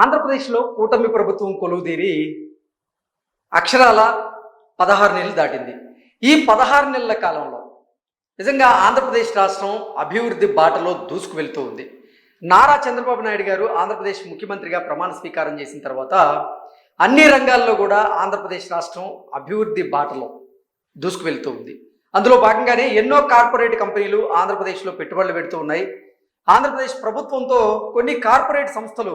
ఆంధ్రప్రదేశ్లో కూటమి ప్రభుత్వం కొలువుదీరి అక్షరాల పదహారు నెలలు దాటింది. ఈ పదహారు నెలల కాలంలో నిజంగా ఆంధ్రప్రదేశ్ రాష్ట్రం అభివృద్ధి బాటలో దూసుకు వెళ్తూ ఉంది. నారా చంద్రబాబు నాయుడు గారు ఆంధ్రప్రదేశ్ ముఖ్యమంత్రిగా ప్రమాణ స్వీకారం చేసిన తర్వాత అన్ని రంగాల్లో కూడా ఆంధ్రప్రదేశ్ రాష్ట్రం అభివృద్ధి బాటలో దూసుకు వెళ్తూ ఉంది. అందులో భాగంగానే ఎన్నో కార్పొరేట్ కంపెనీలు ఆంధ్రప్రదేశ్లో పెట్టుబడులు పెడుతూ ఉన్నాయి. ఆంధ్రప్రదేశ్ ప్రభుత్వంతో కొన్ని కార్పొరేట్ సంస్థలు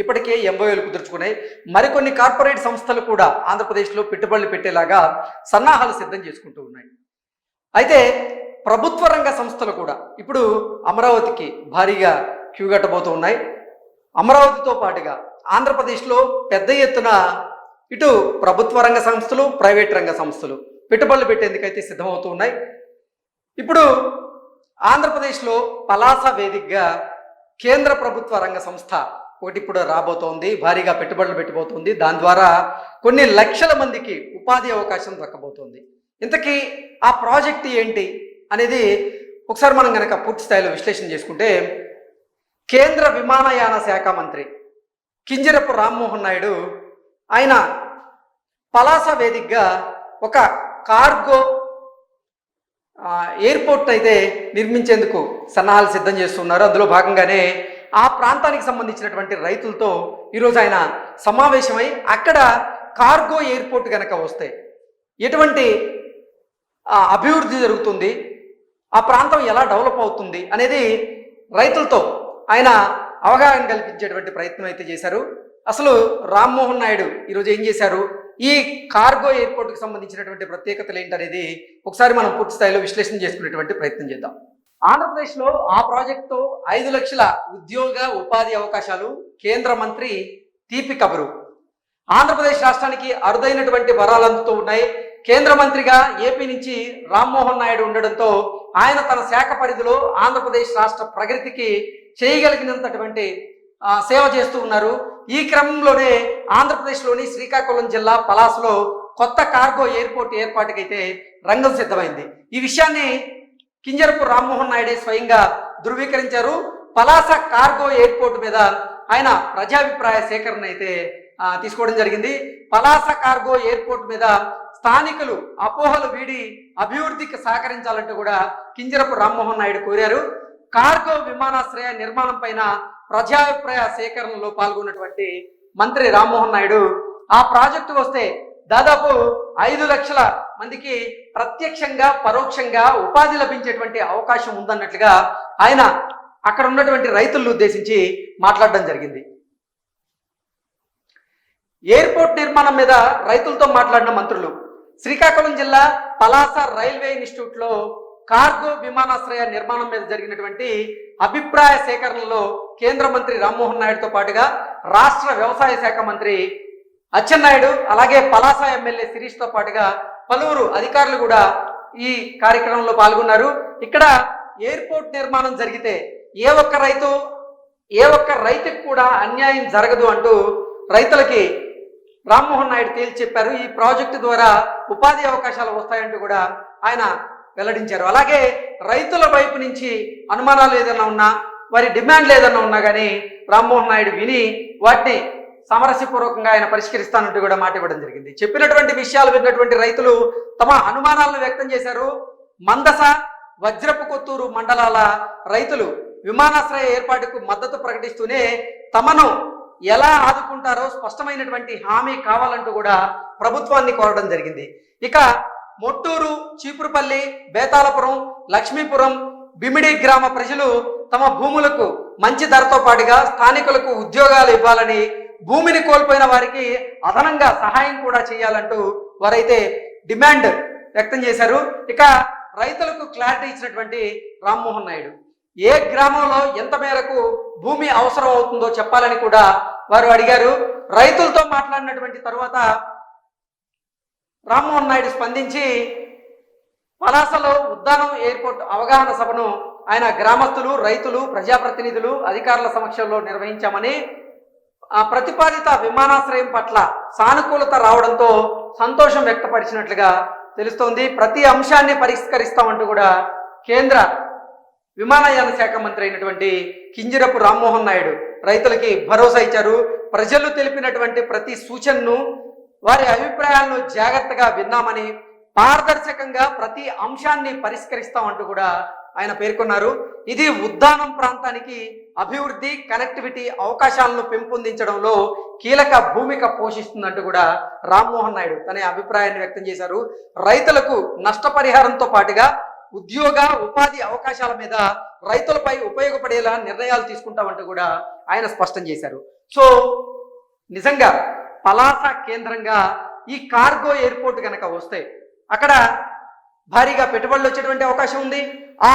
ఇప్పటికే ఎంఓఏలు కుదుర్చుకున్నాయి. మరికొన్ని కార్పొరేట్ సంస్థలు కూడా ఆంధ్రప్రదేశ్లో పెట్టుబడులు పెట్టేలాగా సన్నాహాలు సిద్ధం చేసుకుంటూ ఉన్నాయి. అయితే ప్రభుత్వ రంగ సంస్థలు కూడా ఇప్పుడు అమరావతికి భారీగా క్యూ కట్టబోతూ ఉన్నాయి. అమరావతితో పాటుగా ఆంధ్రప్రదేశ్లో పెద్ద ఎత్తున ఇటు ప్రభుత్వ రంగ సంస్థలు ప్రైవేట్ రంగ సంస్థలు పెట్టుబడులు పెట్టేందుకైతే సిద్ధమవుతూ ఉన్నాయి. ఇప్పుడు ఆంధ్రప్రదేశ్లో పలాస వేదికగా కేంద్ర ప్రభుత్వ రంగ సంస్థ ఒకటి ఇప్పుడు రాబోతోంది భారీగా పెట్టుబడులు పెట్టబోతోంది. దాని ద్వారా కొన్ని లక్షల మందికి ఉపాధి అవకాశం దక్కబోతోంది. ఇంతకీ ఆ ప్రాజెక్ట్ ఏంటి అనేది ఒకసారి మనం కనుక పూర్తి స్థాయిలో విశ్లేషణ చేసుకుంటే కేంద్ర విమానయాన శాఖ మంత్రి కింజరపు రామ్మోహన్ నాయుడు ఆయన పలాస వేదికగా ఒక కార్గో ఎయిర్పోర్ట్ అయితే నిర్మించేందుకు సన్నాహాలు సిద్ధం చేస్తున్నారు. అందులో భాగంగానే ఆ ప్రాంతానికి సంబంధించినటువంటి రైతులతో ఈరోజు ఆయన సమావేశమై అక్కడ కార్గో ఎయిర్పోర్ట్ కనుక వస్తే ఎటువంటి అభివృద్ధి జరుగుతుంది? ఆ ప్రాంతం ఎలా డెవలప్ అవుతుంది? అనేది రైతులతో ఆయన అవగాహన కల్పించేటువంటి ప్రయత్నం అయితే చేశారు. అసలు రామ్మోహన్ నాయుడు ఈరోజు ఏం చేశారు? ఈ కార్గో ఎయిర్పోర్ట్కి సంబంధించినటువంటి ప్రత్యేకతలు ఏంటనేది ఒకసారి మనం పూర్తి స్థాయిలో విశ్లేషణ చేసుకునేటువంటి ప్రయత్నం చేద్దాం. ఆంధ్రప్రదేశ్లో ఆ ప్రాజెక్టుతో ఐదు లక్షల ఉద్యోగ ఉపాధి అవకాశాలు కేంద్ర మంత్రి తీపి కబురు. ఆంధ్రప్రదేశ్ రాష్ట్రానికి అరుదైనటువంటి వరాలు అందుతూ ఉన్నాయి. కేంద్ర మంత్రిగా ఏపీ నుంచి రామ్మోహన్ నాయుడు ఉండడంతో ఆయన తన శాఖ పరిధిలో ఆంధ్రప్రదేశ్ రాష్ట్ర ప్రగతికి చేయగలిగినంతటువంటి సేవ చేస్తూ ఉన్నారు. ఈ క్రమంలోనే ఆంధ్రప్రదేశ్లోని శ్రీకాకుళం జిల్లా పలాసలో కొత్త కార్గో ఎయిర్పోర్ట్ ఏర్పాటుకైతే రంగం సిద్ధమైంది. ఈ విషయాన్ని కింజరపు రామ్మోహన్ నాయుడే స్వయంగా ధృవీకరించారు. పలాస కార్గో ఎయిర్పోర్ట్ మీద ఆయన ప్రజాభిప్రాయ సేకరణ అయితే తీసుకోవడం జరిగింది. పలాస కార్గో ఎయిర్పోర్ట్ మీద స్థానికులు అపోహలు వీడి అభివృద్ధికి సహకరించాలంటూ కూడా కింజరపు రామ్మోహన్ నాయుడు కోరారు. కార్గో విమానాశ్రయ నిర్మాణం పైన ప్రజాభిప్రాయ సేకరణలో పాల్గొన్నటువంటి మంత్రి రామ్మోహన్ నాయుడు ఆ ప్రాజెక్టు వస్తే దాదాపు ఐదు లక్షల మందికి ప్రత్యక్షంగా పరోక్షంగా ఉపాధి లభించేటువంటి అవకాశం ఉందన్నట్లుగా ఆయన అక్కడ ఉన్నటువంటి రైతులను ఉద్దేశించి మాట్లాడడం జరిగింది. ఎయిర్పోర్ట్ నిర్మాణం మీద రైతులతో మాట్లాడిన మంత్రులు శ్రీకాకుళం జిల్లా పలాస రైల్వే ఇన్స్టిట్యూట్లో కార్గో విమానాశ్రయ నిర్మాణం మీద జరిగినటువంటి అభిప్రాయ సేకరణలో కేంద్ర మంత్రి రామ్మోహన్ నాయుడుతో పాటుగా రాష్ట్ర వ్యవసాయ శాఖ మంత్రి అచ్చెన్నాయుడు అలాగే పలాస ఎమ్మెల్యే శిరీష్తో పాటుగా పలువురు అధికారులు కూడా ఈ కార్యక్రమంలో పాల్గొన్నారు. ఇక్కడ ఎయిర్పోర్ట్ నిర్మాణం జరిగితే ఏ ఒక్క రైతు ఏ ఒక్క రైతుకు కూడా అన్యాయం జరగదు అంటూ రైతులకి రామ్మోహన్ నాయుడు తేల్చి చెప్పారు. ఈ ప్రాజెక్టు ద్వారా ఉపాధి అవకాశాలు వస్తాయంటూ కూడా ఆయన వెల్లడించారు. అలాగే రైతుల వైపు నుంచి అనుమానాలు ఏదైనా ఉన్నా వారి డిమాండ్లు ఏదైనా ఉన్నా కానీ రామ్మోహన్ నాయుడు విని వాటిని సామరస్యపూర్వకంగా ఆయన పరిష్కరిస్తానంటూ కూడా మాట ఇవ్వడం జరిగింది. చెప్పినటువంటి విషయాలు విన్నటువంటి రైతులు తమ అనుమానాలను వ్యక్తం చేశారు. మందస వజ్రపు కొత్తూరు మండలాల రైతులు విమానాశ్రయ ఏర్పాటుకు మద్దతు ప్రకటిస్తూనే తమను ఎలా ఆదుకుంటారో స్పష్టమైనటువంటి హామీ కావాలంటూ కూడా ప్రభుత్వాన్ని కోరడం జరిగింది. ఇక మొట్టూరు చీపురుపల్లి బేతాలపురం లక్ష్మీపురం బిమిడి గ్రామ ప్రజలు తమ భూములకు మంచి ధరతో పాటుగా స్థానికులకు ఉద్యోగాలు ఇవ్వాలని భూమిని కోల్పోయిన వారికి అదనంగా సహాయం కూడా చేయాలంటూ వారైతే డిమాండ్ వ్యక్తం చేశారు. ఇక రైతులకు క్లారిటీ ఇచ్చినటువంటి రామ్మోహన్ నాయుడు ఏ గ్రామంలో ఎంత మేరకు భూమి అవసరం అవుతుందో చెప్పాలని కూడా వారు అడిగారు. రైతులతో మాట్లాడినటువంటి తర్వాత రామ్మోహన్ నాయుడు స్పందించి పలాసలో ఉద్దానం ఎయిర్పోర్ట్ అవగాహన సభను ఆయన గ్రామస్తులు రైతులు ప్రజాప్రతినిధులు అధికారుల సమక్షంలో నిర్వహించామని ప్రతిపాదిత విమానాశ్రయం పట్ల సానుకూలత రావడంతో సంతోషం వ్యక్తపరిచినట్లుగా తెలుస్తోంది. ప్రతి అంశాన్ని పరిష్కరిస్తామంటూ కూడా కేంద్ర విమానయాన శాఖ మంత్రి అయినటువంటి కింజరపు రామ్మోహన్ నాయుడు రైతులకి భరోసా ఇచ్చారు. ప్రజలు తెలిపినటువంటి ప్రతి సూచనను వారి అభిప్రాయాలను జాగ్రత్తగా విన్నామని పారదర్శకంగా ప్రతి అంశాన్ని పరిష్కరిస్తామంటూ కూడా ఆయన పేర్కొన్నారు. ఇది ఉద్దానం ప్రాంతానికి అభివృద్ధి కనెక్టివిటీ అవకాశాలను పెంపొందించడంలో కీలక భూమిక పోషిస్తుందంటూ కూడా రామ్మోహన్ నాయుడు తన అభిప్రాయాన్ని వ్యక్తం చేశారు. రైతులకు నష్టపరిహారంతో పాటుగా ఉద్యోగ ఉపాధి అవకాశాల మీద రైతులపై ఉపయోగపడేలా నిర్ణయాలు తీసుకుంటామంటూ కూడా ఆయన స్పష్టం చేశారు. సో నిజంగా పలాస కేంద్రంగా ఈ కార్గో ఎయిర్పోర్ట్ కనుక వస్తే అక్కడ భారీగా పెట్టుబడులు వచ్చేటువంటి అవకాశం ఉంది. ఆ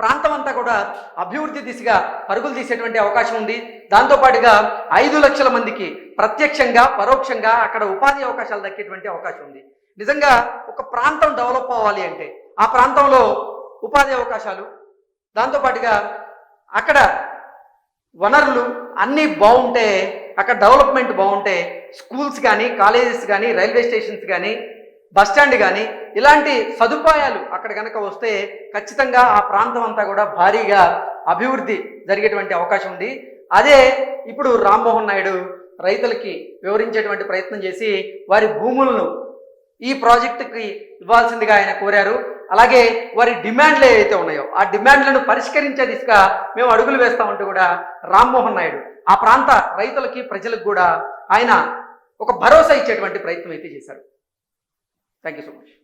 ప్రాంతం అంతా కూడా అభివృద్ధి దిశగా పరుగులు తీసేటువంటి అవకాశం ఉంది. దాంతోపాటుగా ఐదు లక్షల మందికి ప్రత్యక్షంగా పరోక్షంగా అక్కడ ఉపాధి అవకాశాలు దక్కేటువంటి అవకాశం ఉంది. నిజంగా ఒక ప్రాంతం డెవలప్ అవ్వాలి అంటే ఆ ప్రాంతంలో ఉపాధి అవకాశాలు దాంతోపాటుగా అక్కడ వనరులు అన్నీ బాగుంటే అక్కడ డెవలప్మెంట్ బాగుంటే స్కూల్స్ కానీ కాలేజెస్ కానీ రైల్వే స్టేషన్స్ కానీ బస్ స్టాండ్ కానీ ఇలాంటి సదుపాయాలు అక్కడ కనుక వస్తే ఖచ్చితంగా ఆ ప్రాంతం అంతా కూడా భారీగా అభివృద్ధి జరిగేటువంటి అవకాశం ఉంది. అదే ఇప్పుడు రామ్మోహన్ నాయుడు రైతులకి వివరించేటువంటి ప్రయత్నం చేసి వారి భూములను ఈ ప్రాజెక్టుకి ఇవ్వాల్సిందిగా ఆయన కోరారు. అలాగే వారి డిమాండ్లు ఏవైతే ఉన్నాయో ఆ డిమాండ్లను పరిష్కరించే దిశగా మేము అడుగులు వేస్తామంటూ కూడా రామ్మోహన్ నాయుడు ఆ ప్రాంత రైతులకి ప్రజలకు కూడా ఆయన ఒక భరోసా ఇచ్చేటువంటి ప్రయత్నం అయితే చేశారు. Thank you so much